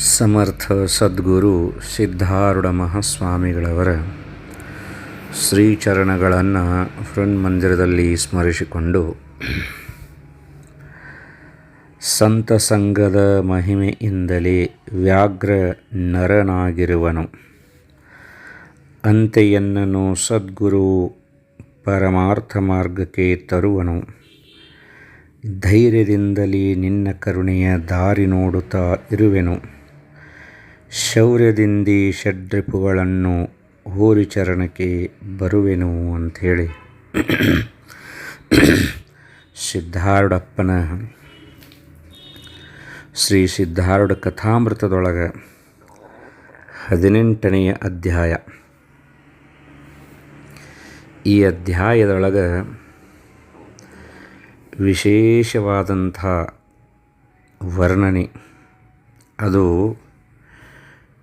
ಸಮರ್ಥ ಸದ್ಗುರು ಸಿದ್ಧಾರೂಢ ಮಹಾಸ್ವಾಮಿಗಳವರ ಶ್ರೀಚರಣಗಳನ್ನು ಮಂದಿರದಲ್ಲಿ ಸ್ಮರಿಸಿಕೊಂಡು ಸಂತ ಸಂಘದ ಮಹಿಮೆಯಿಂದಲೇ ವ್ಯಾಘ್ರ ನರನಾಗಿರುವನು. ಅಂತೆಯನ್ನನು ಸದ್ಗುರು ಪರಮಾರ್ಥ ಮಾರ್ಗಕ್ಕೆ ತರುವನು. ಧೈರ್ಯದಿಂದಲೇ ನಿನ್ನ ಕರುಣೆಯ ದಾರಿ ನೋಡುತ್ತಾ ಇರುವೆನು. ಶೌರ್ಯದಿಂದೀ ಷಡ್ರಿಪುಗಳನ್ನು ಹೋರಿ ಚರಣಕ್ಕೆ ಬರುವೆನು ಅಂಥೇಳಿ. ಸಿದ್ಧಾರೂಢಪ್ಪನ ಶ್ರೀ ಸಿದ್ಧಾರೂಢ ಕಥಾಮೃತದೊಳಗೆ ಹದಿನೆಂಟನೆಯ ಅಧ್ಯಾಯ. ಈ ಅಧ್ಯಾಯದೊಳಗೆ ವಿಶೇಷವಾದಂಥ ವರ್ಣನೆ. ಅದು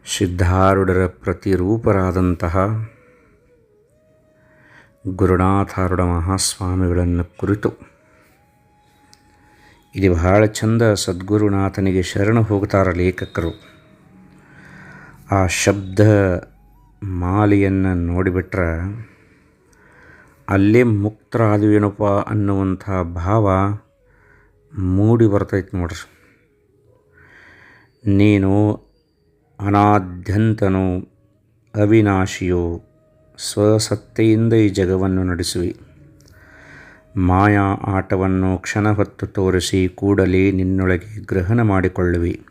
ಸಿದ್ಧಾರೂಢರ ಪ್ರತಿರೂಪರಾದಂತಹ ಗುರುನಾಥಾರುಡ ಮಹಾಸ್ವಾಮಿಗಳನ್ನು ಕುರಿತು ಇದು ಬಹಳ ಚಂದ ಸದ್ಗುರುನಾಥನಿಗೆ ಶರಣ ಹೋಗ್ತಾರ ಲೇಖಕರು. ಆ ಶಬ್ದ ಮಾಲೆಯನ್ನು ನೋಡಿಬಿಟ್ರೆ ಅಲ್ಲೇ ಮುಕ್ತರಾದುವೇನಪ್ಪ ಅನ್ನುವಂಥ ಭಾವ ಮೂಡಿ ಬರ್ತೈತೆ ನೋಡ್ರಿ. ನೀನು ಅನಾದ್ಯಂತನು ಅವಿನಾಶಿಯೋ ಸ್ವಸತ್ತೆಯಿಂದ ಈ ಜಗವನ್ನು ನಡೆಸುವಿ. ಮಾಯಾ ಆಟವನ್ನು ಕ್ಷಣ ಹೊತ್ತು ತೋರಿಸಿ ಕೂಡಲೇ ನಿನ್ನೊಳಗೆ ಗ್ರಹಣ ಮಾಡಿಕೊಳ್ಳುವಿ.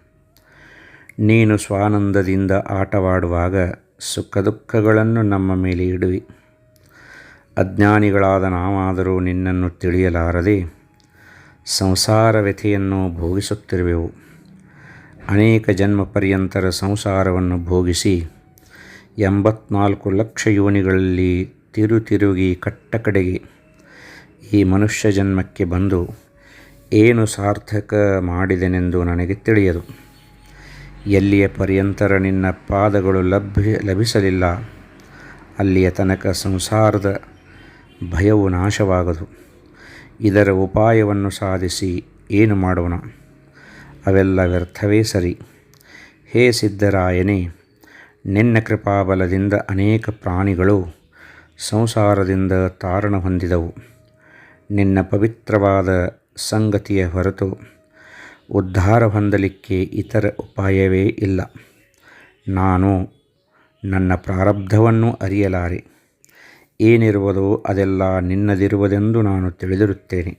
ನೀನು ಸ್ವಾನಂದದಿಂದ ಆಟವಾಡುವಾಗ ಸುಖ ದುಃಖಗಳನ್ನು ನಮ್ಮ ಮೇಲೆ ಇಡುವಿ. ಅಜ್ಞಾನಿಗಳಾದ ನಾವಾದರೂ ನಿನ್ನನ್ನು ತಿಳಿಯಲಾರದೆ ಸಂಸಾರ ವ್ಯಥೆಯನ್ನು ಭೋಗಿಸುತ್ತಿರುವೆವು. ಅನೇಕ ಜನ್ಮ ಪರ್ಯಂತರ ಸಂಸಾರವನ್ನು ಭೋಗಿಸಿ ಎಂಬತ್ನಾಲ್ಕು ಲಕ್ಷ ಯೋನಿಗಳಲ್ಲಿ ತಿರು ತಿರುಗಿ ಕಟ್ಟ ಕಡೆಗೆ ಈ ಮನುಷ್ಯ ಜನ್ಮಕ್ಕೆ ಬಂದು ಏನು ಸಾರ್ಥಕ ಮಾಡಿದೆನೆಂದು ನನಗೆ ತಿಳಿಯದು. ಎಲ್ಲಿಯ ಪರ್ಯಂತರ ನಿನ್ನ ಪಾದಗಳು ಲಭ್ಯ ಲಭಿಸಲಿಲ್ಲ, ಅಲ್ಲಿಯ ತನಕ ಸಂಸಾರದ ಭಯವು ನಾಶವಾಗದು. ಇದರ ಉಪಾಯವನ್ನು ಸಾಧಿಸಿ ಏನು ಮಾಡೋಣ? ಅವೆಲ್ಲ ವ್ಯರ್ಥವೇ ಸರಿ. ಹೇ ಸಿದ್ಧರಾಯನೇ, ನಿನ್ನ ಕೃಪಾಬಲದಿಂದ ಅನೇಕ ಪ್ರಾಣಿಗಳು ಸಂಸಾರದಿಂದ ತಾರಣ ಹೊಂದಿದವು. ನಿನ್ನ ಪವಿತ್ರವಾದ ಸಂಗತಿಯ ಹೊರತು ಉದ್ಧಾರ ಹೊಂದಲಿಕ್ಕೆ ಇತರ ಉಪಾಯವೇ ಇಲ್ಲ. ನಾನು ನನ್ನ ಪ್ರಾರಬ್ಧವನ್ನು ಅರಿಯಲಾರೆ. ಏನಿರುವುದೋ ಅದೆಲ್ಲ ನಿನ್ನದಿರುವುದೆಂದು ನಾನು ತಿಳಿದಿರುತ್ತೇನೆ.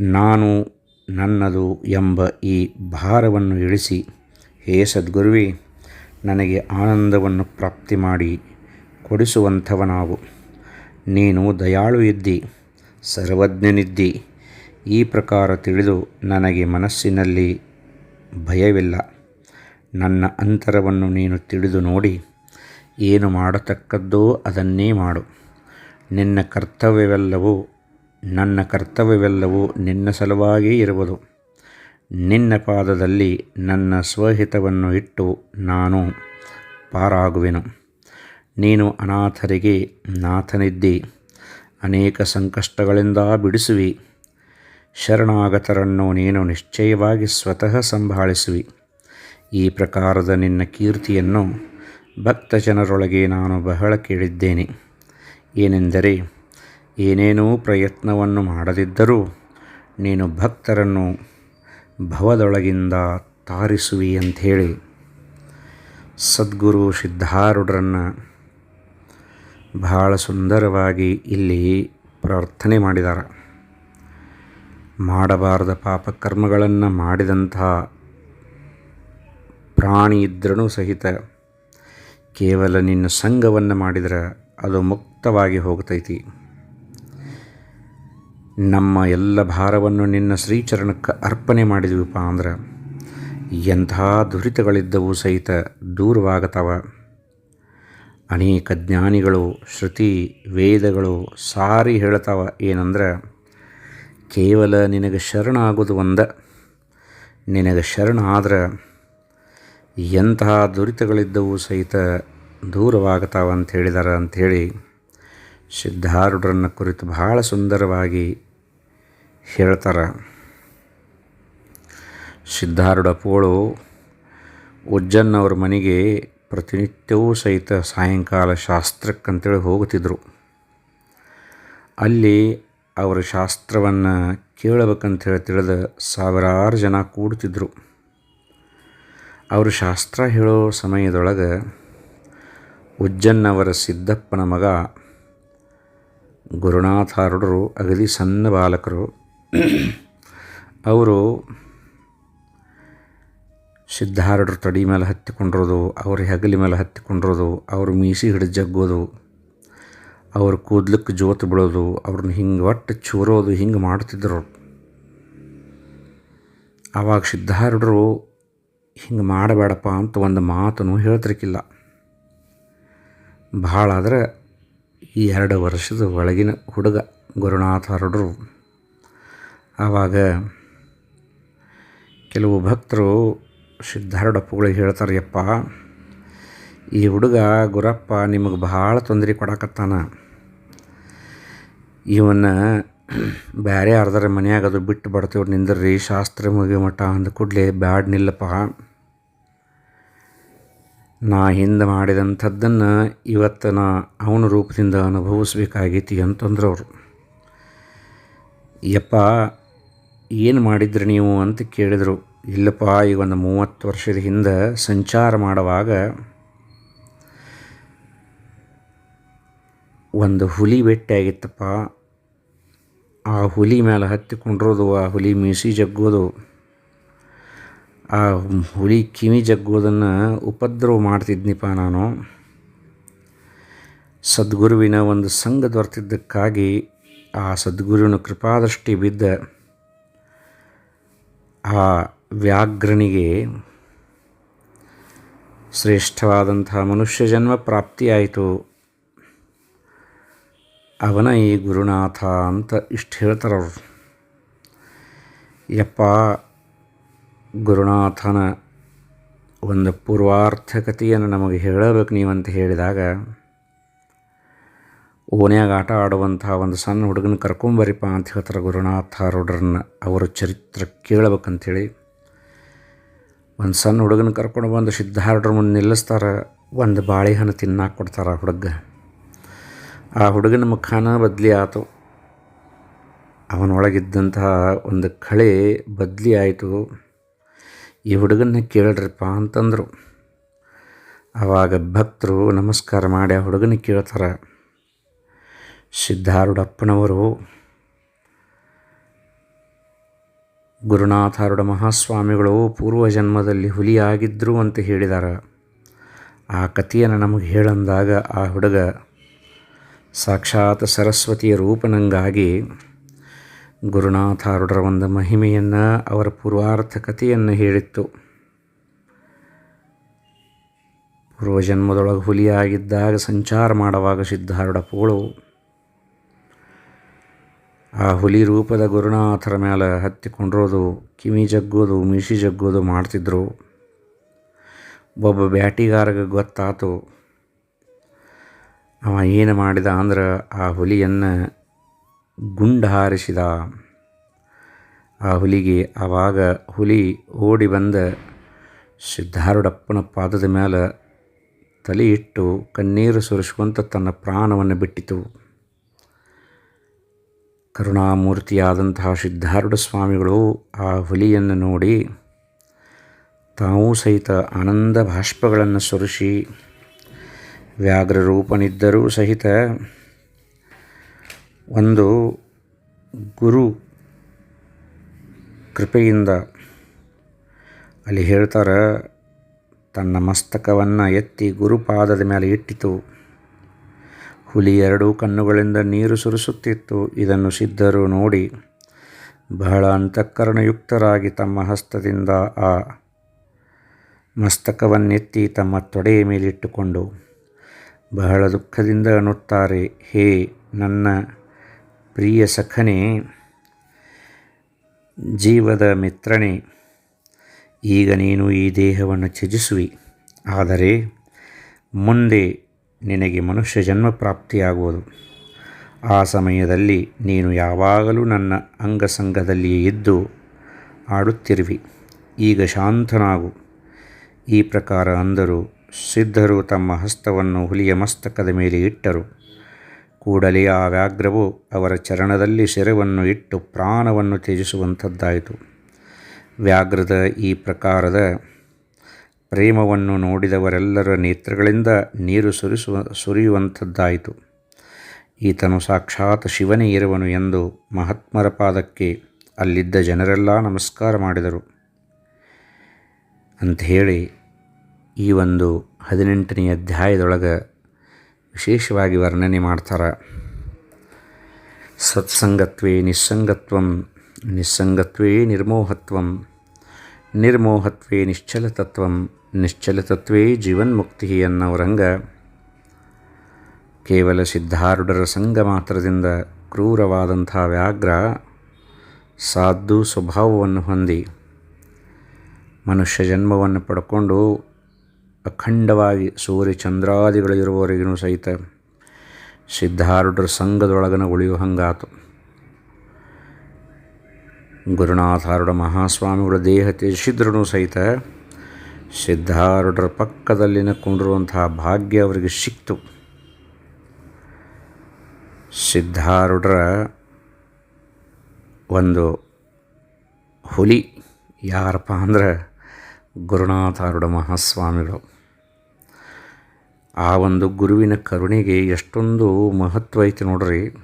ನಾನು ನನ್ನದು ಎಂಬ ಈ ಭಾರವನ್ನು ಇಳಿಸಿ, ಹೇ ಸದ್ಗುರುವೇ, ನನಗೆ ಆನಂದವನ್ನು ಪ್ರಾಪ್ತಿ ಮಾಡಿ ಕೊಡಿಸುವಂಥವನಾವು ನೀನು ದಯಾಳು ಇದ್ದಿ, ಸರ್ವಜ್ಞನಿದ್ದಿ. ಈ ಪ್ರಕಾರ ತಿಳಿದು ನನಗೆ ಮನಸ್ಸಿನಲ್ಲಿ ಭಯವಿಲ್ಲ. ನನ್ನ ಅಂತರವನ್ನು ನೀನು ತಿಳಿದು ನೋಡಿ, ಏನು ಮಾಡತಕ್ಕದ್ದೋ ಅದನ್ನೇ ಮಾಡು. ನಿನ್ನ ಕರ್ತವ್ಯವೆಲ್ಲವೂ ನನ್ನ ಕರ್ತವ್ಯವೆಲ್ಲವೂ ನಿನ್ನ ಸಲುವಾಗಿಯೇ ಇರುವುದು. ನಿನ್ನ ಪಾದದಲ್ಲಿ ನನ್ನ ಸ್ವಹಿತವನ್ನು ಇಟ್ಟು ನಾನು ಪಾರಾಗುವೆನು. ನೀನು ಅನಾಥರಿಗೆ ನಾಥನಿದ್ದಿ. ಅನೇಕ ಸಂಕಷ್ಟಗಳಿಂದ ಬಿಡಿಸುವಿ. ಶರಣಾಗತರನ್ನು ನೀನು ನಿಶ್ಚಯವಾಗಿ ಸ್ವತಃ ಸಂಭಾಳಿಸುವಿ. ಈ ಪ್ರಕಾರದ ನಿನ್ನ ಕೀರ್ತಿಯನ್ನು ಭಕ್ತ ಜನರೊಳಗೆ ನಾನು ಬಹಳ ಕೇಳಿದ್ದೇನೆ. ಏನೆಂದರೆ ಏನೇನೂ ಪ್ರಯತ್ನವನ್ನು ಮಾಡದಿದ್ದರೂ ನೀನು ಭಕ್ತರನ್ನು ಭವದೊಳಗಿಂದ ತಾರಿಸುವಿ ಅಂಥೇಳಿ ಸದ್ಗುರು ಸಿದ್ಧಾರೂಢರನ್ನು ಬಹಳ ಸುಂದರವಾಗಿ ಇಲ್ಲಿ ಪ್ರಾರ್ಥನೆ ಮಾಡಿದ್ದಾರೆ ಮಾಡಬಾರದ ಪಾಪಕರ್ಮಗಳನ್ನು ಮಾಡಿದಂತಹ ಪ್ರಾಣಿ ಇದ್ರೂ ಸಹಿತ ಕೇವಲ ನಿನ್ನ ಸಂಘವನ್ನು ಮಾಡಿದರೆ ಅದು ಮುಕ್ತವಾಗಿ ಹೋಗ್ತೈತಿ. ನಮ್ಮ ಎಲ್ಲ ಭಾರವನ್ನು ನಿನ್ನ ಶ್ರೀಚರಣಕ್ಕೆ ಅರ್ಪಣೆ ಮಾಡಿದ್ವಿಪ್ಪ ಅಂದ್ರೆ ಎಂಥ ದುರಿತಗಳಿದ್ದವು ಸಹಿತ ದೂರವಾಗತವ. ಅನೇಕ ಜ್ಞಾನಿಗಳು, ಶ್ರುತಿ, ವೇದಗಳು ಸಾರಿ ಹೇಳ್ತಾವ ಏನಂದ್ರೆ, ಕೇವಲ ನಿನಗೆ ಶರಣ ಆಗೋದು ಒಂದ, ನಿನಗೆ ಶರಣ ಆದ್ರೆ ಎಂತಹ ದುರಿತಗಳಿದ್ದವು ಸಹಿತ ದೂರವಾಗತಾವ ಅಂತ ಹೇಳಿದಾರ ಅಂಥೇಳಿ ಸಿದ್ಧಾರೂಢರನ್ನ ಕುರಿತು ಬಹಳ ಸುಂದರವಾಗಿ ಹೇಳ್ತಾರೆ. ಸಿದ್ಧಾರೂಢ ಪೋಳು ಉಜ್ಜನ್ನವ್ರ ಮನೆಗೆ ಪ್ರತಿನಿತ್ಯವೂ ಸಹಿತ ಸಾಯಂಕಾಲ ಶಾಸ್ತ್ರಕ್ಕಂತೇಳಿ ಹೋಗುತ್ತಿದ್ದರು ಅಲ್ಲಿ ಅವರ ಶಾಸ್ತ್ರವನ್ನು ಕೇಳಬೇಕಂತೇಳಿ ತಿಳಿದ ಸಾವಿರಾರು ಜನ ಕೂಡ್ತಿದ್ರು ಅವರು ಶಾಸ್ತ್ರ ಹೇಳೋ ಸಮಯದೊಳಗೆ ಉಜ್ಜನ್ನವರ ಸಿದ್ದಪ್ಪನ ಮಗ ಗುರುನಾಥಾರುಡರು ಅಗದಿ ಸಣ್ಣ ಬಾಲಕರು. ಅವರು ಸಿದ್ಧಾರೂಢರು ತಡಿ ಮೇಲೆ ಹತ್ತಿಕೊಂಡಿರೋದು, ಅವ್ರ ಹೆಗಲಿ ಮೇಲೆ ಹತ್ತಿಕೊಂಡಿರೋದು, ಅವ್ರ ಮೀಸಿ ಹಿಡಿದು ಜಗ್ಗೋದು, ಅವ್ರ ಕೂದ್ಲಕ್ಕೆ ಜೋತು ಬಿಡೋದು ಅವ್ರನ್ನ ಹಿಂಗೆ ಒಟ್ಟು ಚೂರೋದು, ಹಿಂಗೆ ಮಾಡ್ತಿದ್ರು. ಆವಾಗ ಸಿದ್ಧಾರೂಢರು ಹಿಂಗೆ ಮಾಡಬೇಡಪ್ಪ ಅಂತ ಒಂದು ಮಾತನ್ನು ಹೇಳ್ತಿರ್ಕಿಲ್ಲ. ಭಾಳ ಆದರೆ ಈ ಎರಡು ವರ್ಷದ ಒಳಗಿನ ಹುಡುಗ ಗುರುನಾಥಾರೂಢರು ಆವಾಗ ಕೆಲವು ಭಕ್ತರು ಸಿದ್ಧಾರೂಢಪ್ಪಗಳಿಗೆ ಹೇಳ್ತಾರೆ, ಯಪ್ಪ, ಈ ಹುಡುಗ ಗುರಪ್ಪ ನಿಮಗೆ ಭಾಳ ತೊಂದರೆ ಕೊಡಕತ್ತಾನ. ಇವನ್ನ ಬೇರೆ ಯಾರ್ದಾರ ಮನ್ಯಾಗ ಅದು ಬಿಟ್ಟು ಬರ್ತೇವ್ರು ನಿಂದ್ರಿ, ಶಾಸ್ತ್ರ ಮುಗಿ ಮಠ ಅಂದ ಕೂಡಲೇ ಬ್ಯಾಡ್ ನಿಲ್ಲಪ್ಪ. ನಾ ಹಿಂದೆ ಮಾಡಿದಂಥದ್ದನ್ನು ಇವತ್ತು ನಾ ಅವನ ರೂಪದಿಂದ ಅನುಭವಿಸ್ಬೇಕಾಗೈತಿ ಅಂತಂದ್ರೆ ಅವರು. ಯಪ್ಪ, ಏನು ಮಾಡಿದ್ರಿ ನೀವು ಅಂತ ಕೇಳಿದರು. ಇಲ್ಲಪ್ಪ, ಈಗ ಒಂದು ಮೂವತ್ತು ವರ್ಷದ ಹಿಂದೆ ಸಂಚಾರ ಮಾಡುವಾಗ ಒಂದು ಹುಲಿ ಭೇಟಿಯಾಗಿತ್ತಪ್ಪ ಆ ಹುಲಿ ಮೇಲೆ ಹತ್ತಿಕೊಂಡಿರೋದು, ಆ ಹುಲಿ ಮೀಸಿ ಜಗ್ಗೋದು. ಆ ಹುಲಿ ಕಿವಿ ಜಗ್ಗೋದನ್ನು ಉಪದ್ರವ ಮಾಡ್ತಿದ್ನಿಪ್ಪ ನಾನು. ಸದ್ಗುರುವಿನ ಒಂದು ಸಂಘ ದೊರೆತಿದ್ದಕ್ಕಾಗಿ ಆ ಸದ್ಗುರುವಿನ ಕೃಪಾದೃಷ್ಟಿ ಬಿದ್ದ ಆ ವ್ಯಾಘ್ರನಿಗೆ ಶ್ರೇಷ್ಠವಾದಂಥ ಮನುಷ್ಯ ಜನ್ಮ ಪ್ರಾಪ್ತಿಯಾಯಿತು. ಅವನ ಈ ಗುರುನಾಥ ಅಂತ ಇಷ್ಟು ಹೇಳ್ತಾರವ್ರು. ಯಪ್ಪ ಗುರುನಾಥನ ಒಂದು ಪೂರ್ವಾರ್ಥಕತೆಯನ್ನು ನಮಗೆ ಹೇಳಬೇಕು ನೀವು ಅಂತ ಹೇಳಿದಾಗ ಓನ್ಯಾಗ ಆಟ ಆಡುವಂಥ ಒಂದು ಸಣ್ಣ ಹುಡುಗನ ಕರ್ಕೊಂಬರಿಪ್ಪ ಅಂತ ಹೇಳ್ತಾರೆ ಗುರುನಾಥ ರುಡ್ರನ್ನ ಅವರ ಚರಿತ್ರೆ ಕೇಳಬೇಕಂಥೇಳಿ ಒಂದು ಸಣ್ಣ ಹುಡುಗನ ಕರ್ಕೊಂಡು ಬಂದು ಸಿದ್ಧಾರ್ಡ್ರ ಮುಂದೆ ನಿಲ್ಲಿಸ್ತಾರೆ, ಒಂದು ಬಾಳೆಹಣ್ಣು ತಿನ್ನಾಕೆ ಕೊಡ್ತಾರೆ ಆ ಹುಡುಗ. ಆ ಹುಡುಗನ ಮುಖಾನ ಬದಲಿ ಆಯಿತು ಅವನೊಳಗಿದ್ದಂತಹ ಒಂದು ಕಳೆ ಬದಲಿ ಆಯಿತು. ಈ ಹುಡುಗನ್ನ ಕೇಳ್ರಿಪ್ಪ ಅಂತಂದರು. ಆವಾಗ ಭಕ್ತರು ನಮಸ್ಕಾರ ಮಾಡಿ ಆ ಹುಡುಗನ ಕೇಳ್ತಾರೆ. ಸಿದ್ಧಾರೂಢಪ್ಪನವರು ಗುರುನಾಥಾರೂಢ ಮಹಾಸ್ವಾಮಿಗಳು ಪೂರ್ವ ಜನ್ಮದಲ್ಲಿ ಹುಲಿಯಾಗಿದ್ದರು ಅಂತ ಹೇಳಿದ್ದಾರೆ ಆ ಕಥೆಯನ್ನು ನಮಗೆ ಹೇಳಂದಾಗ ಆ ಹುಡುಗ ಸಾಕ್ಷಾತ್ ಸರಸ್ವತಿಯ ರೂಪನಂಗಾಗಿ ಗುರುನಾಥಾರುಡರ ಒಂದು ಮಹಿಮೆಯನ್ನು ಅವರ ಪೂರ್ವಾರ್ಥ ಕಥೆಯನ್ನು ಹೇಳಿತ್ತು. ಪೂರ್ವಜನ್ಮದೊಳಗೆ ಹುಲಿಯಾಗಿದ್ದಾಗ ಸಂಚಾರ ಮಾಡುವಾಗ ಸಿದ್ಧಾರೂಢಪ್ಪಗಳು ಆ ಹುಲಿ ರೂಪದ ಗುರುನಾಥರ ಮೇಲೆ ಹತ್ತಿಕೊಂಡಿರೋದು, ಕಿವಿ ಜಗ್ಗೋದು, ಮೀಸಿ ಜಗ್ಗೋದು ಮಾಡ್ತಿದ್ರು. ಒಬ್ಬ ಬ್ಯಾಟಿಗಾರಗೆ ಗೊತ್ತಾತು, ಅವ ಏನು ಮಾಡಿದ ಅಂದ್ರೆ ಆ ಹುಲಿಯನ್ನು ಗುಂಡು ಹಾರಿಸಿದ. ಆ ಹುಲಿಗೆ ಆವಾಗ ಹುಲಿ ಓಡಿ ಬಂದ ಸಿದ್ಧಾರುಡಪ್ಪನ ಪಾದದ ಮೇಲೆ ತಲೆ ಇಟ್ಟು ಕಣ್ಣೀರು ಸುರಿಸುವಂತ ತನ್ನ ಪ್ರಾಣವನ್ನು ಬಿಟ್ಟಿತು. ಕರುಣಾಮೂರ್ತಿಯಾದಂತಹ ಸಿದ್ಧಾರೂಢ ಸ್ವಾಮಿಗಳು ಆ ಹುಲಿಯನ್ನು ನೋಡಿ ತಾವೂ ಸಹಿತ ಆನಂದ ಬಾಷ್ಪಗಳನ್ನು ಸುರಿಸಿ ವ್ಯಾಘ್ರ ರೂಪನಿದ್ದರೂ ಸಹಿತ ಒಂದು ಗುರು ಕೃಪೆಯಿಂದ ಅಲ್ಲಿ ಹೇಳ್ತಾರೆ, ತನ್ನ ಮಸ್ತಕವನ್ನು ಎತ್ತಿ ಗುರುಪಾದದ ಮೇಲೆ ಇಟ್ಟಿತು. ಹುಲಿ ಎರಡೂ ಕಣ್ಣುಗಳಿಂದ ನೀರು ಸುರಿಸುತ್ತಿತ್ತು. ಇದನ್ನು ಸಿದ್ಧರು ನೋಡಿ ಬಹಳ ಅಂತಃಕರಣಯುಕ್ತರಾಗಿ ತಮ್ಮ ಹಸ್ತದಿಂದ ಆ ಮಸ್ತಕವನ್ನೆತ್ತಿ ತಮ್ಮ ತೊಡೆಯ ಮೇಲಿಟ್ಟುಕೊಂಡು ಬಹಳ ದುಃಖದಿಂದ ಅನ್ನುತ್ತಾರೆ ಹೇ ನನ್ನ ಪ್ರಿಯ ಸಖನೇ, ಜೀವದ ಮಿತ್ರನೇ, ಈಗ ನೀನು ಈ ದೇಹವನ್ನು ತ್ಯಜಿಸುವಿ. ಆದರೆ ಮುಂದೆ ನಿನಗೆ ಮನುಷ್ಯ ಜನ್ಮ ಪ್ರಾಪ್ತಿಯಾಗುವುದು. ಆ ಸಮಯದಲ್ಲಿ ನೀನು ಯಾವಾಗಲೂ ನನ್ನ ಅಂಗಸಂಗದಲ್ಲಿಯೇ ಇದ್ದು ಆಡುತ್ತಿರುವಿ. ಈಗ ಶಾಂತನಾಗು. ಈ ಪ್ರಕಾರ ಅಂದರು. ಸಿದ್ಧರು ತಮ್ಮ ಹಸ್ತವನ್ನು ಹುಲಿಯ ಮಸ್ತಕದ ಮೇಲೆ ಇಟ್ಟರು. ಕೂಡಲೇ ಆ ವ್ಯಾಘ್ರವು ಅವರ ಚರಣದಲ್ಲಿ ಶಿರವನ್ನು ಇಟ್ಟು ಪ್ರಾಣವನ್ನು ತ್ಯಜಿಸುವಂಥದ್ದಾಯಿತು. ವ್ಯಾಘ್ರದ ಈ ಪ್ರಕಾರದ ಪ್ರೇಮವನ್ನು ನೋಡಿದವರೆಲ್ಲರ ನೇತ್ರಗಳಿಂದ ನೀರು ಸುರಿಸುವ, ಸುರಿಯುವಂಥದ್ದಾಯಿತು. ಈತನು ಸಾಕ್ಷಾತ್ ಶಿವನೇ ಇರುವನು ಎಂದು ಮಹಾತ್ಮರ ಪಾದಕ್ಕೆ ಅಲ್ಲಿದ್ದ ಜನರೆಲ್ಲ ನಮಸ್ಕಾರ ಮಾಡಿದರು. ಅಂಥೇಳಿ ಈ ಒಂದು ಹದಿನೆಂಟನೆಯ ಅಧ್ಯಾಯದೊಳಗೆ ವಿಶೇಷವಾಗಿ ವರ್ಣನೆ ಮಾಡ್ತಾರೆ. ಸತ್ಸಂಗತ್ವೇ ನಿಸ್ಸಂಗತ್ವಂ, ನಿಸ್ಸಂಗತ್ವೇ ನಿರ್ಮೋಹತ್ವಂ, ನಿರ್ಮೋಹತ್ವೇ ನಿಶ್ಚಲತತ್ವಂ, ನಿಶ್ಚಲತತ್ವೇ ಜೀವನ್ಮುಕ್ತಿ ಅನ್ನೋರಂಗ ಕೇವಲ ಸಿದ್ಧಾರೂಢರ ಸಂಘ ಮಾತ್ರದಿಂದ ಕ್ರೂರವಾದಂಥ ವ್ಯಾಘ್ರ ಸಾಧು ಸ್ವಭಾವವನ್ನು ಹೊಂದಿ ಮನುಷ್ಯ ಜನ್ಮವನ್ನು ಪಡ್ಕೊಂಡು ಅಖಂಡವಾಗಿ ಸೂರ್ಯ ಚಂದ್ರಾದಿಗಳಿರುವವರೆಗೂ ಸಹಿತ ಸಿದ್ಧಾರೂಢರ ಸಂಘದೊಳಗನ ಉಳಿಯೋ ಹಂಗಾತು. ಗುರುನಾಥಾರೂಢ ಮಹಾಸ್ವಾಮಿಗಳ ದೇಹ ತ್ಯಜಿಸಿದ್ರೂ ಸಹಿತ ಸಿದ್ಧಾರೂಢರ ಪಕ್ಕದಲ್ಲಿನ ಕೊಂಡಿರುವಂತಹ ಭಾಗ್ಯ ಅವರಿಗೆ ಸಿಕ್ತು. ಸಿದ್ಧಾರೂಢರ ಒಂದು ಹುಲಿ ಯಾರಪ್ಪ ಅಂದ್ರೆ ಗುರುನಾಥಾರೂಢ ಮಹಾಸ್ವಾಮಿಗಳು. ಆ ಒಂದು ಗುರುವಿನ ಕರುಣೆಗೆ ಎಷ್ಟೊಂದು ಮಹತ್ವ ಐತಿ ನೋಡ್ರಿ.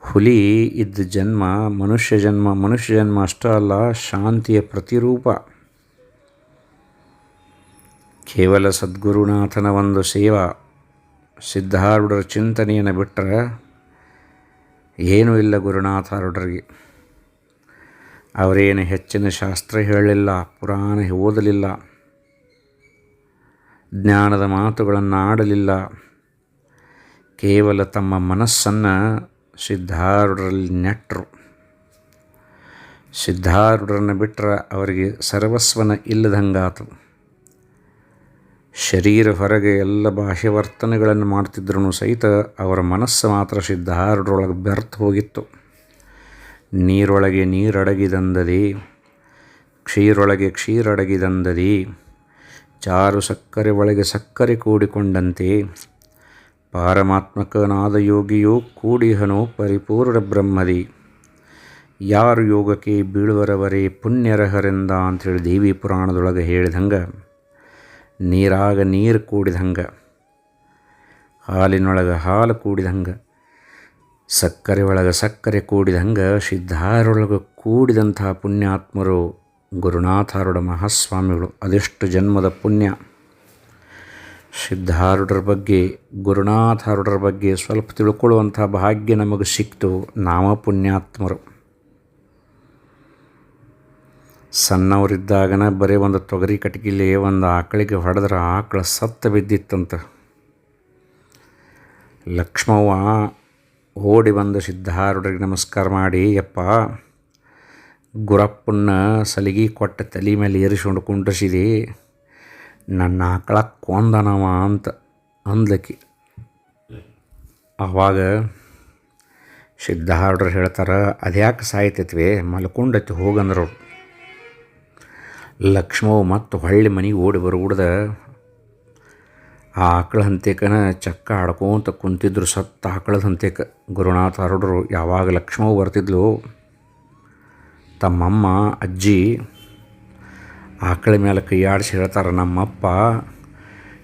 ಹುಲಿ ಇದ್ದ ಜನ್ಮ, ಮನುಷ್ಯ ಜನ್ಮ ಮನುಷ್ಯ ಜನ್ಮ ಅಷ್ಟೇ ಅಲ್ಲ, ಶಾಂತಿಯ ಪ್ರತಿರೂಪ. ಕೇವಲ ಸದ್ಗುರುನಾಥನ ಒಂದು ಸೇವಾ, ಸಿದ್ಧಾರೂಢರ ಚಿಂತನೆಯನ್ನು ಬಿಟ್ಟರೆ ಏನೂ ಇಲ್ಲ ಗುರುನಾಥಾರೂಢರಿಗೆ ಅವರೇನು ಹೆಚ್ಚಿನ ಶಾಸ್ತ್ರ ಹೇಳಲಿಲ್ಲ, ಪುರಾಣ ಓದಲಿಲ್ಲ. ಜ್ಞಾನದ ಮಾತುಗಳನ್ನು ಆಡಲಿಲ್ಲ ಕೇವಲ ತಮ್ಮ ಮನಸ್ಸನ್ನು ಸಿದ್ಧಾರೂಢರಲ್ಲಿ ನೆಟ್ಟರು ಸಿದ್ಧಾರೂಢರನ್ನು ಬಿಟ್ಟರೆ ಅವರಿಗೆ ಸರ್ವಸ್ವನ ಇಲ್ಲದಂಗಾತು. ಶರೀರ ಹೊರಗೆ ಎಲ್ಲ ಭಾಷೆ ವರ್ತನೆಗಳನ್ನು ಮಾಡ್ತಿದ್ರೂ ಸಹಿತ ಅವರ ಮನಸ್ಸು ಮಾತ್ರ ಸಿದ್ಧಾರೂಢರೊಳಗೆ ಬೆರ್ತು ಹೋಗಿತ್ತು. ನೀರೊಳಗೆ ನೀರಡಗಿದಂದದಿ, ಕ್ಷೀರೊಳಗೆ ಕ್ಷೀರಡಗಿದಂದದಿ ಚಾರು ಸಕ್ಕರೆ ಒಳಗೆ ಸಕ್ಕರೆ ಕೂಡಿಕೊಂಡಂತೆ. ಪಾರಮಾತ್ಮಕನಾದ ಯೋಗಿಯೋ ಕೂಡಿಹನು ಪರಿಪೂರ್ಣ ಬ್ರಹ್ಮದಿ. ಯಾರು ಯೋಗಕ್ಕೆ ಬೀಳುವರವರೇ ಪುಣ್ಯರಹರೆಂದ ಅಂಥೇಳಿ ದೇವಿ ಪುರಾಣದೊಳಗೆ ಹೇಳಿದಂಗೆ, ನೀರಾಗ ನೀರು ಕೂಡಿದಂಗೆ, ಹಾಲಿನೊಳಗೆ ಹಾಲು ಕೂಡಿದಂಗೆ, ಸಕ್ಕರೆ ಒಳಗೆ ಸಕ್ಕರೆ ಕೂಡಿದಂಗೆ, ಸಿದ್ಧಾರೊಳಗೆ ಕೂಡಿದಂಥ ಪುಣ್ಯಾತ್ಮರು ಗುರುನಾಥಾರೂಢ ಮಹಾಸ್ವಾಮಿಗಳು ಅದೆಷ್ಟು ಜನ್ಮದ ಪುಣ್ಯ. ಸಿದ್ಧಾರುಡರ ಬಗ್ಗೆ ಗುರುನಾಥಾರೂಢರ ಬಗ್ಗೆ ಸ್ವಲ್ಪ ತಿಳ್ಕೊಳ್ಳುವಂಥ ಭಾಗ್ಯ ನಮಗೆ ಸಿಕ್ತು. ನಾಮ ಪುಣ್ಯಾತ್ಮರು. ಸಣ್ಣವರಿದ್ದಾಗನ ಬರೀ ಒಂದು ತೊಗರಿ ಕಟ್ಗಿಲಿ ಒಂದು ಆಕಳಿಗೆ ಹೊಡೆದ್ರೆ ಆಕಳ ಸತ್ತ ಬಿದ್ದಿತ್ತಂತ. ಲಕ್ಷ್ಮವ್ವ ಓಡಿ ಬಂದು ಸಿದ್ಧಾರುಡ್ರಿಗೆ ನಮಸ್ಕಾರ ಮಾಡಿ, ಯಪ್ಪ ಗುರಪ್ಪನ್ನ ಸಲಿಗೆ ಕೊಟ್ಟ ತಲೆ ಮೇಲೆ ಏರಿಸ್ಕೊಂಡು ಕುಂಡ್ರಿಸಿದಿ, ನನ್ನ ಆಕಳ ಕೊಂದನವ ಅಂತ ಅಂದ್ಲಕ್ಕಿ ಆವಾಗ ಸಿದ್ಧಾರ್ಡ್ರು ಹೇಳ್ತಾರೆ, ಅದ್ಯಾಕೆ ಸಾಯ್ತೈತ್ವಿ ಮಲ್ಕೊಂಡೈತಿ ಹೋಗಂದ್ರು. ಲಕ್ಷ್ಮವ್ ಮತ್ತು ಹೊಳ್ಳಿ ಮನೆಗೆ ಓಡಿ ಬರುಗುಡ್ದ ಆ ಆಕಳ ಹಂತೇಕನ ಚಕ್ಕ ಆಡ್ಕೊತ ಕುಂತಿದ್ರು ಸತ್ತ ಆಕಳದ ಹಂತೇಕ. ಗುರುನಾಥ ಹರಡ್ರು ಯಾವಾಗ ಲಕ್ಷ್ಮವ್ ಬರ್ತಿದ್ಲು ತಮ್ಮಮ್ಮ, ಅಜ್ಜಿ, ಆಕಳ ಮೇಲೆ ಕೈಯಾಡಿಸಿ ಹೇಳ್ತಾರೆ, ನಮ್ಮಪ್ಪ,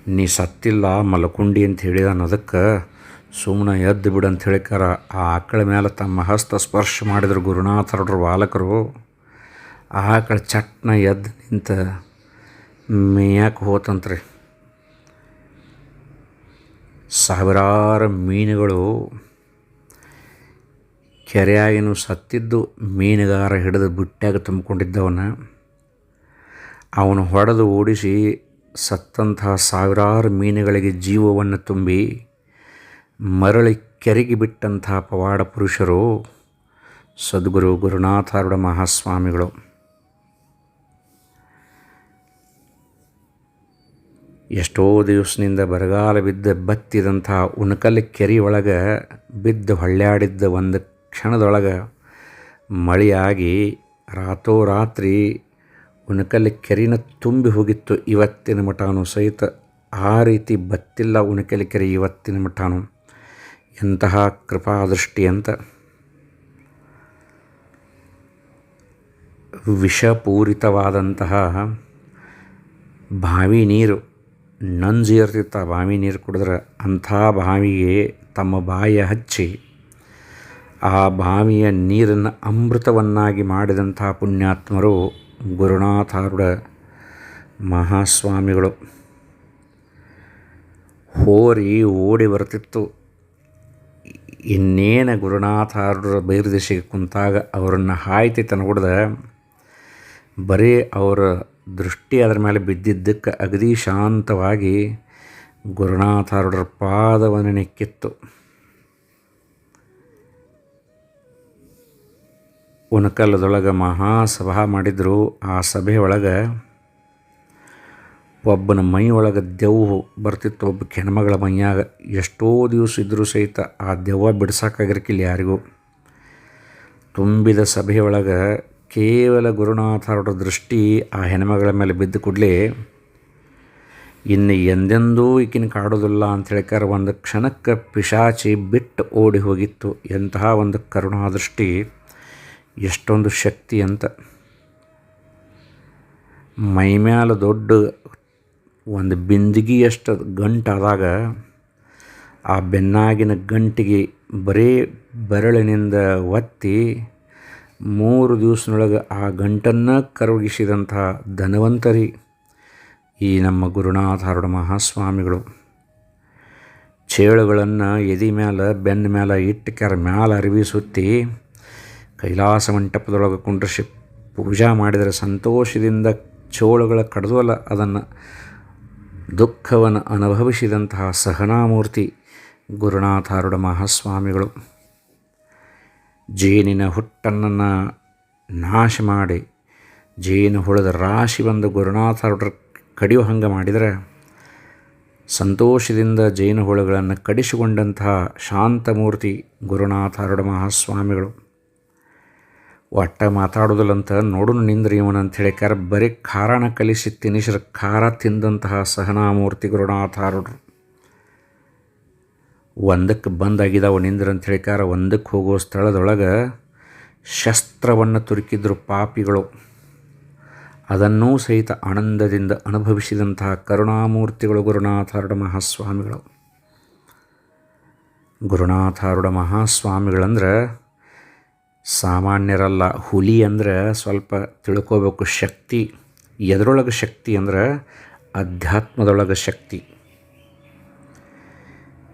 ನೀ ಸತ್ತಿಲ್ಲ, ಮಲ್ಕೊಂಡಿ ಅಂತ ಹೇಳಿದ ಅನ್ನೋದಕ್ಕೆ ಸುಮ್ಮನೆ ಎದ್ದು ಬಿಡು ಅಂತ ಹೇಳಿಕಾರ ಆ ಆಕಳ ಮೇಲೆ ತಮ್ಮ ಹಸ್ತ ಸ್ಪರ್ಶ ಮಾಡಿದ್ರು ಗುರುನಾಥರಡ್ರು ಬಾಲಕರು. ಆ ಆಕಳ ಚಟ್ನ ಎದ್ದು ನಿಂತ ಮೇಯಕ್ಕೆ ಹೋತಂತ್ರಿ. ಸಾವಿರಾರು ಮೀನುಗಳು ಕೆರೆಯಾಗಿನೂ ಸತ್ತಿದ್ದು ಮೀನುಗಾರ ಹಿಡಿದು ಬುಟ್ಟ್ಯಾಗ ತುಂಬಿಕೊಂಡಿದ್ದವನ. ಅವನು ಹೊಡೆದು ಓಡಿಸಿ ಸತ್ತಂತಹ ಸಾವಿರಾರು ಮೀನುಗಳಿಗೆ ಜೀವವನ್ನು ತುಂಬಿ ಮರಳಿ ಕೆರೆಗೆ ಬಿಟ್ಟಂತಹ ಪವಾಡ ಪುರುಷರು ಸದ್ಗುರು ಗುರುನಾಥಾರುಡ ಮಹಾಸ್ವಾಮಿಗಳು. ಎಷ್ಟೋ ದಿವಸದಿಂದ ಬರಗಾಲ ಬಿದ್ದ ಬತ್ತಿದಂತಹ ಉಣಕಲ್ ಕೆರೆಯೊಳಗೆ ಬಿದ್ದು ಹೊಳ್ಯಾಡಿದ್ದ ಒಂದು ಕ್ಷಣದೊಳಗೆ ಮಳೆಯಾಗಿ ರಾತ್ರೋರಾತ್ರಿ ಉಣಕಲ್ ಕೆರೆನ ತುಂಬಿ ಹೋಗಿತ್ತು. ಇವತ್ತಿನ ಮಠಾನು ಸಹಿತ ಆ ರೀತಿ ಬತ್ತಿಲ್ಲ ಉಣಕಲ್ ಕೆರೆ ಇವತ್ತಿನ ಮಠಾನು. ಎಂತಹ ಕೃಪಾದೃಷ್ಟಿ ಅಂತ ವಿಷಪೂರಿತವಾದಂತಹ ಬಾವಿ ನೀರು. ನಂಜು ಇರ್ತಿತ್ತು ಆ ಬಾವಿ ನೀರು ಕುಡಿದ್ರೆ ಅಂಥ ಬಾವಿಗೆ ತಮ್ಮ ಬಾಯಿ ಹಚ್ಚಿ ಆ ಬಾವಿಯ ನೀರನ್ನು ಅಮೃತವನ್ನಾಗಿ ಮಾಡಿದಂಥ ಪುಣ್ಯಾತ್ಮರು ಗುರುನಾಥಾರುಡ ಮಹಾಸ್ವಾಮಿಗಳು. ಹೋರಿ ಓಡಿ ಬರ್ತಿತ್ತು ಇನ್ನೇನು ಗುರುನಾಥಾರುಡ ಬೈರು ದಿಶೆಗೆ ಕುಂತಾಗ ಅವರನ್ನು ಹಾಯ್ತಿತ್ತ ಹೊಡೆದ ಬರೀ ಅವರ ದೃಷ್ಟಿ ಅದರ ಮೇಲೆ ಬಿದ್ದಿದ್ದಕ್ಕೆ ಅಗದಿ ಶಾಂತವಾಗಿ ಗುರುನಾಥಾರುಡರ ಪಾದವನ್ನು ನೆಕ್ಕಿತ್ತು. ಉಣಕಲ್ಲದೊಳಗೆ ಮಹಾಸಭಾ ಮಾಡಿದ್ರು. ಆ ಸಭೆ ಒಳಗೆ ಒಬ್ಬನ ಮೈ ಒಳಗೆ ದೆವ್ವು ಬರ್ತಿತ್ತು. ಒಬ್ಬ ಹೆಣ್ಮಗಳ ಮೈಯಾಗ ಎಷ್ಟೋ ದಿವಸ ಇದ್ದರೂ ಸಹಿತ ಆ ದೆವ್ವ ಬಿಡ್ಸೋಕ್ಕಾಗಿರ್ಕಿಲ್ಲ ಯಾರಿಗೂ. ತುಂಬಿದ ಸಭೆಯೊಳಗೆ ಕೇವಲ ಗುರುನಾಥರವ್ರ ದೃಷ್ಟಿ ಆ ಹೆಣ್ಮಗಳ ಮೇಲೆ ಬಿದ್ದು ಕೂಡಲೇ, ಇನ್ನು ಎಂದೆಂದೂ ಈಕಿನ ಕಾಡೋದಿಲ್ಲ ಅಂತ ಹೇಳ್ಕಾರ ಒಂದು ಕ್ಷಣಕ್ಕೆ ಪಿಶಾಚಿ ಬಿಟ್ಟು ಓಡಿ ಹೋಗಿತ್ತು. ಎಂತಹ ಒಂದು ಕರುಣಾದೃಷ್ಟಿ. ಎಷ್ಟೊಂದು ಶಕ್ತಿ ಅಂತ. ಮೈಮ್ಯಾಲ ದೊಡ್ಡ ಒಂದು ಬಿಂದಿಗೆಯಷ್ಟು ಗಂಟಾದಾಗ ಆ ಬೆನ್ನಾಗಿನ ಗಂಟಿಗೆ ಬರೀ ಬೆರಳಿನಿಂದ ಒತ್ತಿ ಮೂರು ದಿವಸದೊಳಗೆ ಆ ಗಂಟನ್ನು ಕರಗಿಸಿದಂತಹ ಧನವಂತರಿ ಈ ನಮ್ಮ ಗುರುನಾಥಾರುಡ ಮಹಾಸ್ವಾಮಿಗಳು. ಚೇಳುಗಳನ್ನು ಎದಿ ಮ್ಯಾಲ ಬೆನ್ನ ಮ್ಯಾಲೆ ಇಟ್ಟು ಕೆರ ಮ್ಯಾಲೆ ಅರಿವಿ ಸುತ್ತಿ ಕೈಲಾಸ ಮಂಟಪದೊಳಗೆ ಕುಂಡ್ರಿಸಿ ಪೂಜಾ ಮಾಡಿದರೆ ಸಂತೋಷದಿಂದ ಚೋಳುಗಳ ಕಡದೋಲ ಅದನ್ನು ದುಃಖವನ್ನು ಅನುಭವಿಸಿದಂತಹ ಸಹನಾಮೂರ್ತಿ ಗುರುನಾಥಾರುಡ ಮಹಾಸ್ವಾಮಿಗಳು. ಜೇನಿನ ಹುಟ್ಟನ್ನು ನಾಶ ಮಾಡಿ ಜೇನು ಹುಳದ ರಾಶಿ ಬಂದು ಗುರುನಾಥಾರುಡ್ರ ಕಡಿಯೋ ಹಂಗೆ ಮಾಡಿದರೆ ಸಂತೋಷದಿಂದ ಜೇನು ಹುಳುಗಳನ್ನು ಕಡಿಸಿಕೊಂಡಂತಹ ಶಾಂತಮೂರ್ತಿ ಗುರುನಾಥಾರುಡ ಮಹಾಸ್ವಾಮಿಗಳು. ಒಟ್ಟ ಮಾತಾಡೋದಿಲ್ಲಂತ ನೋಡುನು ನಿಂದ್ರಿ ಇವನ ಅಂತ ಹೇಳಿಕಾರ ಬರೀ ಖಾರನ ಕಲಿಸಿ ತಿನಿಸ್ರ ಖಾರ ತಿಂದಂತಹ ಸಹನಾಮೂರ್ತಿ ಗುರುನಾಥಾರುಡ್ರು ಒಂದಕ್ಕೆ ಬಂದಾಗಿದ್ದಾವ ನಿಂದ್ರ ಅಂತ ಹೇಳಿಕಾರ ಒಂದಕ್ಕೆ ಹೋಗೋ ಸ್ಥಳದೊಳಗೆ ಶಸ್ತ್ರವನ್ನು ತುರುಕಿದ್ರು ಪಾಪಿಗಳು. ಅದನ್ನೂ ಸಹಿತ ಆನಂದದಿಂದ ಅನುಭವಿಸಿದಂತಹ ಕರುಣಾಮೂರ್ತಿಗಳು ಗುರುನಾಥಾರುಡ ಮಹಾಸ್ವಾಮಿಗಳು. ಗುರುನಾಥಾರುಡ ಮಹಾಸ್ವಾಮಿಗಳಂದ್ರೆ ಸಾಮಾನ್ಯರಲ್ಲ. ಹುಲಿ ಅಂದ್ರೆ ಸ್ವಲ್ಪ ತಿಳ್ಕೋಬೇಕು. ಶಕ್ತಿ, ಎದರೊಳಗೆ ಶಕ್ತಿ ಅಂದ್ರೆ ಅಧ್ಯಾತ್ಮದೊಳಗೆ ಶಕ್ತಿ.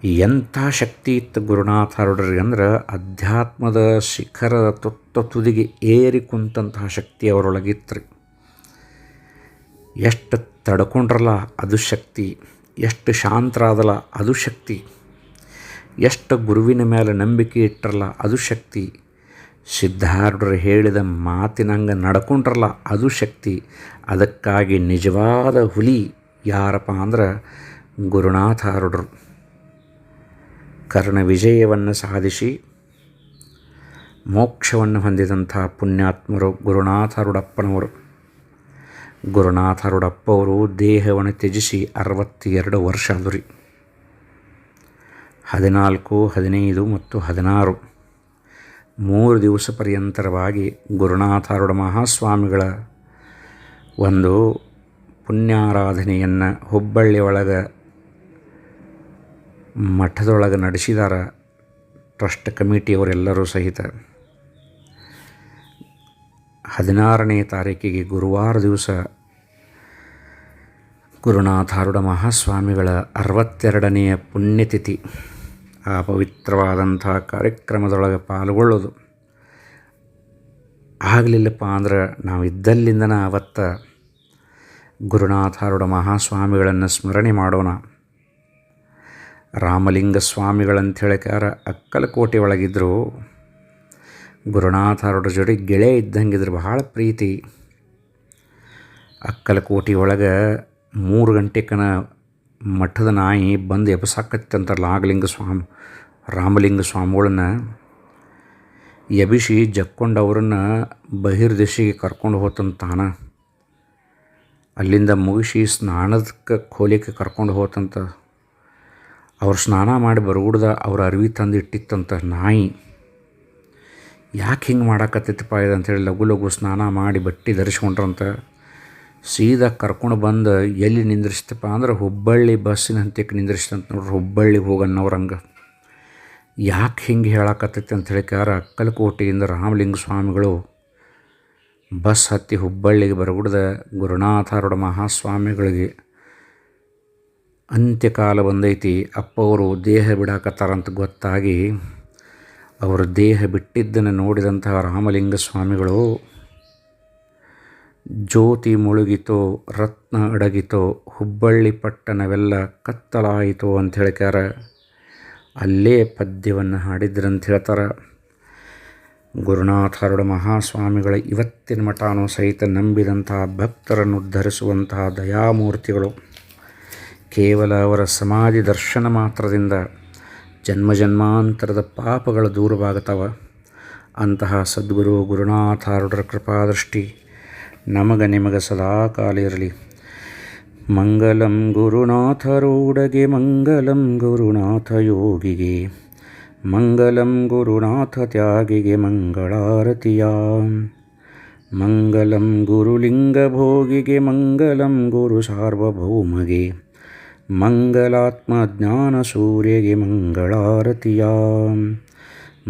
ಎಂಥ ಶಕ್ತಿ ಇತ್ತು ಗುರುನಾಥಾರುಡ್ರಿಗೆ ಅಂದ್ರೆ ಅಧ್ಯಾತ್ಮದ ಶಿಖರದ ತುತ್ತ ತುದಿಗೆ ಏರಿ ಕುಂತಹ ಶಕ್ತಿ ಅವರೊಳಗಿತ್ತು ರೀ ಎಷ್ಟು ತಡ್ಕೊಂಡ್ರಲ್ಲ ಅದು ಶಕ್ತಿ, ಎಷ್ಟು ಶಾಂತರಾದಲ್ಲ ಅದು ಶಕ್ತಿ, ಎಷ್ಟು ಗುರುವಿನ ಮೇಲೆ ನಂಬಿಕೆ ಇಟ್ಟರಲ್ಲ ಅದು ಶಕ್ತಿ. ಸಿದ್ಧಾರೂಢರು ಹೇಳಿದ ಮಾತಿನಂಗೆ ನಡ್ಕೊಂಡ್ರಲ್ಲ ಅದು ಶಕ್ತಿ. ಅದಕ್ಕಾಗಿ ನಿಜವಾದ ಹುಲಿ ಯಾರಪ್ಪ ಅಂದ್ರೆ ಗುರುನಾಥಾರುಡ್ರು ಕರ್ಣ ವಿಜಯವನ್ನು ಸಾಧಿಸಿ ಮೋಕ್ಷವನ್ನು ಹೊಂದಿದಂಥ ಪುಣ್ಯಾತ್ಮರು ಗುರುನಾಥರುಡಪ್ಪನವರು ಗುರುನಾಥರುಡಪ್ಪವರು ದೇಹವನ್ನು ತ್ಯಜಿಸಿ ಅರವತ್ತೆರಡು ವರ್ಷ ಆದರು. ಹದಿನಾಲ್ಕು, ಹದಿನೈದು ಮತ್ತು ಹದಿನಾರು. ಮೂರು ದಿವಸ ಪರ್ಯಂತರವಾಗಿ ಗುರುನಾಥಾರುಡ ಮಹಾಸ್ವಾಮಿಗಳ ಒಂದು ಪುಣ್ಯಾರಾಧನೆಯನ್ನು ಹುಬ್ಬಳ್ಳಿ ಒಳಗೆ ಮಠದೊಳಗೆ ನಡೆಸಿದಾರ ಟ್ರಸ್ಟ್ ಕಮಿಟಿಯವರೆಲ್ಲರೂ ಸಹಿತ. ಹದಿನಾರನೇ ತಾರೀಕಿಗೆ ಗುರುವಾರ ದಿವಸ ಗುರುನಾಥಾರುಡ ಮಹಾಸ್ವಾಮಿಗಳ ಅರವತ್ತೆರಡನೆಯ ಪುಣ್ಯತಿಥಿ. ಆ ಪವಿತ್ರವಾದಂಥ ಕಾರ್ಯಕ್ರಮದೊಳಗೆ ಪಾಲ್ಗೊಳ್ಳೋದು. ಆಗಲಿಲ್ಲಪ್ಪ ಅಂದ್ರೆ ನಾವು ಇದ್ದಲ್ಲಿಂದನ ಅವತ್ತ ಗುರುನಾಥಾರುಡ ಮಹಾಸ್ವಾಮಿಗಳನ್ನು ಸ್ಮರಣೆ ಮಾಡೋಣ. ರಾಮಲಿಂಗ ಸ್ವಾಮಿಗಳಂತ ಹೇಳಿಕಾರ ಅಕ್ಕಲಕೋಟೆ ಒಳಗಿದ್ದರು ಗುರುನಾಥಾರುಡ ಜೋಡಿ ಗೆಳೆ ಇದ್ದಂಗಿದ್ರು, ಬಹಳ ಪ್ರೀತಿ. ಅಕ್ಕಲಕೋಟೆ ಒಳಗೆ ಮೂರು ಗಂಟೆಕನ ಮಠದ ನಾಯಿ ಬಂದು ಎಬಸಾಕತ್ತಂತಾರಲ್ಲ ಲಾಗಲಿಂಗ ಸ್ವಾಮಿ, ರಾಮಲಿಂಗ ಸ್ವಾಮಿಗಳನ್ನ ಎಬಿಸಿ ಜಕ್ಕೊಂಡು ಅವರನ್ನು ಬಹಿರ್ದೇಶಿಗೆ ಕರ್ಕೊಂಡು ಹೋತಂತಾನ ಅಲ್ಲಿಂದ ಮುಗಿಸಿ ಸ್ನಾನದಕ್ಕೆ ಕೋಲಿಕ್ಕೆ ಕರ್ಕೊಂಡು ಹೋತಂತ. ಅವ್ರು ಸ್ನಾನ ಮಾಡಿ ಬರಗುಡ್ದ ಅವ್ರ ಅರಿವಿ ತಂದು ಇಟ್ಟಿತ್ತಂತ ನಾಯಿ. ಯಾಕೆ ಹಿಂಗೆ ಮಾಡಾಕತ್ತೈತಪ್ಪ ಇದು ಲಘು ಲಘು ಸ್ನಾನ ಮಾಡಿ ಬಟ್ಟೆ ಧರಿಸ್ಕೊಂಡ್ರಂತ ಸೀದಾ ಕರ್ಕೊಂಡು ಬಂದು ಎಲ್ಲಿ ನಿಂದ್ರಿಸ್ತಪ್ಪ ಅಂದ್ರೆ ಹುಬ್ಬಳ್ಳಿ ಬಸ್ಸಿನ ಹಂತಕ್ಕೆ ನಿಂದ್ರಿಸ್ತಂತ ನೋಡ್ರಿ, ಹುಬ್ಬಳ್ಳಿಗೆ ಹೋಗನ್ನವ್ರು ಹಂಗೆ. ಯಾಕೆ ಹಿಂಗೆ ಹೇಳಾಕತ್ತೈತಿ ಅಂತ ಹೇಳಿಕಾರ ಅಕ್ಕಲಕೋಟೆಯಿಂದ ರಾಮಲಿಂಗ ಸ್ವಾಮಿಗಳು ಬಸ್ ಹತ್ತಿ ಹುಬ್ಬಳ್ಳಿಗೆ ಬರಗುಡ್ದ ಗುರುನಾಥಾರೂಢ ಮಹಾಸ್ವಾಮಿಗಳಿಗೆ ಅಂತ್ಯಕಾಲ ಬಂದೈತಿ ಅಪ್ಪ ಅವರು ದೇಹ ಬಿಡಾಕತ್ತಾರಂತ ಗೊತ್ತಾಗಿ ಅವರು ದೇಹ ಬಿಟ್ಟಿದ್ದನ್ನು ನೋಡಿದಂತಹ ರಾಮಲಿಂಗ ಸ್ವಾಮಿಗಳು ಜ್ಯೋತಿ ಮುಳುಗಿತೋ, ರತ್ನ ಅಡಗಿತೋ, ಹುಬ್ಬಳ್ಳಿ ಪಟ್ಟಣವೆಲ್ಲ ಕತ್ತಲಾಯಿತು ಅಂತ ಹೇಳ್ಕ್ಯಾರ. ಅಲ್ಲೇ ಪದ್ಯವನ್ನು ಹಾಡಿದ್ರಂತ ಹೇಳ್ತಾರೆ. ಗುರುನಾಥರುಡ ಮಹಾಸ್ವಾಮಿಗಳ ಇವತ್ತಿನ ಮಠಾನು ಸಹಿತ ನಂಬಿದಂತಹ ಭಕ್ತರನ್ನು ಉದ್ಧರಿಸುವಂತಹ ದಯಾಮೂರ್ತಿಗಳು. ಕೇವಲ ಅವರ ಸಮಾಧಿ ದರ್ಶನ ಮಾತ್ರದಿಂದ ಜನ್ಮ ಜನ್ಮಾಂತರದ ಪಾಪಗಳು ದೂರವಾಗುತ್ತವ ಅಂತಹ ಸದ್ಗುರು ಗುರುನಾಥಾರುಡರ ಕೃಪಾದೃಷ್ಟಿ ನಮಗ ನಿಮಗ ಸದಾ ಕಾಲ ಇರಲಿ ಮಂಗಲಂ ಗುರುನಾಥರೂಢಗೆ ಮಂಗಲಂ ಗುರುನಾಥ ಯೋಗಿಗೆ ಮಂಗಲಂ ಗುರುನಾಥ ತ್ಯಾಗಿಗೆ ಮಂಗಳಾರತಿಯ ಮಂಗಲಂ ಗುರುಲಿಂಗ ಭೋಗಿಗೆ ಮಂಗಲಂ ಗುರು ಸಾರ್ವಭೌಮಗೆ ಮಂಗಲಾತ್ಮ ಜ್ಞಾನ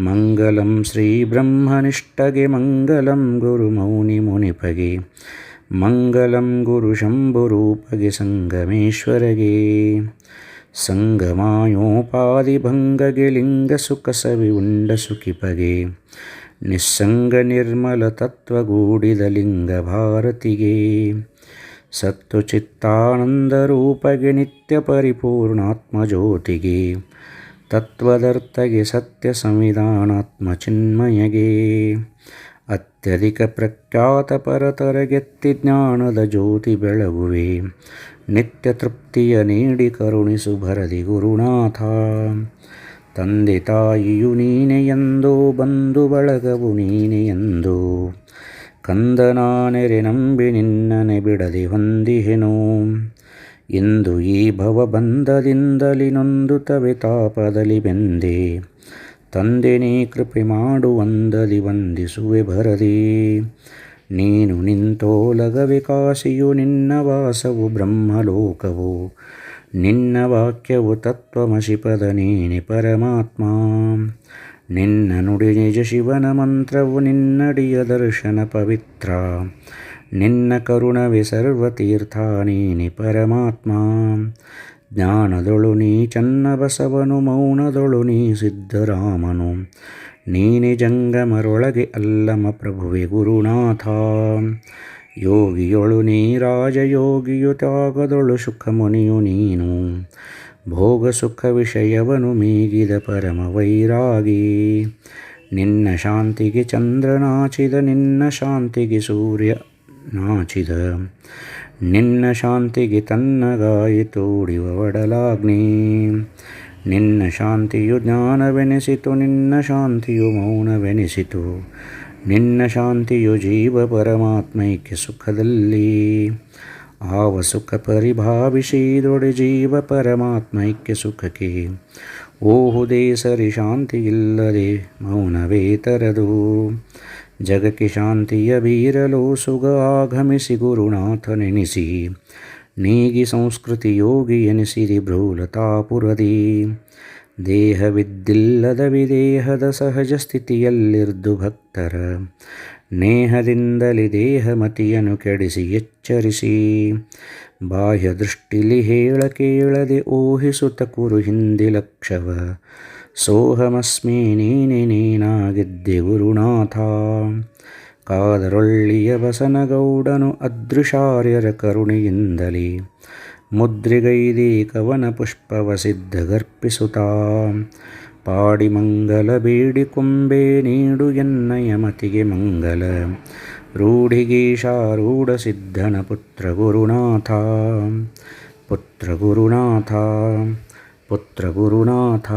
मङ्गलं श्रीब्रह्मनिष्ठगे मङ्गलं गुरुमौनिमुनिपगे मङ्गलं गुरुशम्भुरूपगे सङ्गमेश्वरगे सङ्गमायोपादिभङ्गगे लिङ्गसुखसविमुण्डसुखिपगे निस्सङ्गनिर्मलतत्त्वगूडिदलिङ्गभारतिगे सत्त्वचित्तानन्दरूपगे नित्यपरिपूर्णात्मज्योतिगे ತತ್ವದರ್ಥಗೆ ಸತ್ಯ ಸಂವಿಧಾನಾತ್ಮ ಚಿನ್ಮಯಗೆ ಅತ್ಯಧಿಕ ಪ್ರಖ್ಯಾತ ಪರತರಗೆತ್ತಿ ಜ್ಞಾನದ ಜ್ಯೋತಿ ಬೆಳಗುವೆ ನಿತ್ಯ ತೃಪ್ತಿಯ ನೀಡಿ ಕರುಣಿಸು ಭರದಿ ಗುರುನಾಥ. ತಂದೆ ತಾಯಿಯು ನೀನೆ ಎಂದೋ, ಬಂಧು ಬಳಗವು ನೀನೆ ಎಂದು. ಕಂದನಾನೆರೆ ನಂಬಿ ನಿನ್ನನೆ ಬಿಡದೆ ಹೊಂದಿಹೆನು. ಎಂದು ಈ ಭವ ಬಂಧದಿಂದಲಿ ನೊಂದುತ್ತವೆ ತಾಪದಲ್ಲಿ ಬೆಂದೆ. ತಂದೆ, ನೀ ಕೃಪೆ ಮಾಡುವಂದಲಿ ವಂದಿಸುವೆ ಭರದಿ. ನೀನು ನಿಂತೋಲಗವೆ ಕಾಶಿಯು, ನಿನ್ನ ವಾಸವು ಬ್ರಹ್ಮಲೋಕವು. ನಿನ್ನ ವಾಕ್ಯವು ತತ್ವಮಶಿಪದ ನೀನೆ ಪರಮಾತ್ಮ. ನಿನ್ನ ನುಡಿ ನಿಜ ಶಿವನ ಮಂತ್ರವು ನಿನ್ನಡಿಯ ದರ್ಶನ ಪವಿತ್ರ. ನಿನ್ನ ಕರುಣವಿ ಸರ್ವತೀರ್ಥಾನಿ, ನಿ ಪರಮಾತ್ಮ. ಜ್ಞಾನದೊಳು ನೀ ಚನ್ನ ಬಸವನು ಮೌನದೊಳು ನೀ ಸಿದ್ಧರಾಮನು. ನೀನೆ ಜಂಗಮರೊಳಗೆ ಅಲ್ಲಮ ಪ್ರಭುವೆ ಗುರುನಾಥ. ಯೋಗಿಯೊಳು ನೀ ರಾಜಯೋಗಿಯು ಸುಖ ಮುನಿಯು ನೀನು. ಭೋಗ ಸುಖ ವಿಷಯವನು ಮೀಗಿದ ಪರಮ ವೈರಾಗಿ ನಿನ್ನ ಶಾಂತಿಗೆ ಚಂದ್ರನಾಚಿದ ನಿನ್ನ ಶಾಂತಿಗೆ ಸೂರ್ಯ ನಾಚಿದ ನಿನ್ನ ಶಾಂತಿಗೆ ತನ್ನ ಗಾಯಿ ತೋಡಿವ ಒಡಲಾಗ್ನಿ. ನಿನ್ನ ಶಾಂತಿಯು ಜ್ಞಾನವೆನಿಸಿತು, ನಿನ್ನ ಶಾಂತಿಯು ಮೌನವೆನಿಸಿತು. ನಿನ್ನ ಶಾಂತಿಯು ಜೀವ ಪರಮಾತ್ಮೈಕ್ಯ ಸುಖದಲ್ಲಿ. ಆವ ಸುಖ ಪರಿಭಾವಿಸಿದೊಡೆ ಜೀವ ಪರಮಾತ್ಮೈಕ್ಯ ಸುಖಕ್ಕೆ. ಓಹುದೇ ಸರಿ ಶಾಂತಿ ಇಲ್ಲದೆ ಮೌನವೇ ತರದು. ಜಗಕ್ಕೆ ಶಾಂತಿಯ ಬೀರಲು ಸುಗ ಆಗಮಿಸಿ ಗುರುನಾಥನೆನಿಸಿ. ನೀಗಿ ಸಂಸ್ಕೃತಿ ಯೋಗಿ ಎನಿಸಿರಿ ಭ್ರೂಲತಾಪುರದಿ. ದೇಹವಿದ್ದಿಲ್ಲದ ವಿದೇಹದ ಸಹಜ ಸ್ಥಿತಿಯಲ್ಲಿರ್ದು ಭಕ್ತರ. ನೇಹದಿಂದಲಿ ದೇಹಮತಿಯನ್ನು ಕೆಡಿಸಿ ಎಚ್ಚರಿಸಿ. ಬಾಹ್ಯ ದೃಷ್ಟಿಲಿ ಹೇಳ ಕೇಳದೆ ಊಹಿಸುತ್ತ ಕುರು ಹಿಂದಿ ಲಕ್ಷವ ಸೋಹಮಸ್ಮಿ ನೀನೆ ನೀನಾಗಿದ್ದೆ ಗುರುನಾಥ. ಕಾದರೊಳ್ಳಿಯ ಬಸನಗೌಡನು ಅದೃಶಾರ್ಯರ ಕರುಣೆಯಿಂದಲೇ ಮುದ್ರಿಗೈದಿ ಕವನ ಪುಷ್ಪವ ಸಿದ್ಧಗರ್ಪಿಸುತ್ತಾ ಪಾಡಿ ಮಂಗಲ ಬೇಡಿಕೊಂಬೆ ನೀಡು ಎನ್ನಯ ಮತಿಗೆ ಮಂಗಲ. ರೂಢಿಗೀಶಾರೂಢ ಸಿದ್ಧನ ಪುತ್ರ ಗುರುನಾಥ. ಪುತ್ರ ಗುರುನಾಥ. ಪುತ್ರ ಗುರುನಾಥ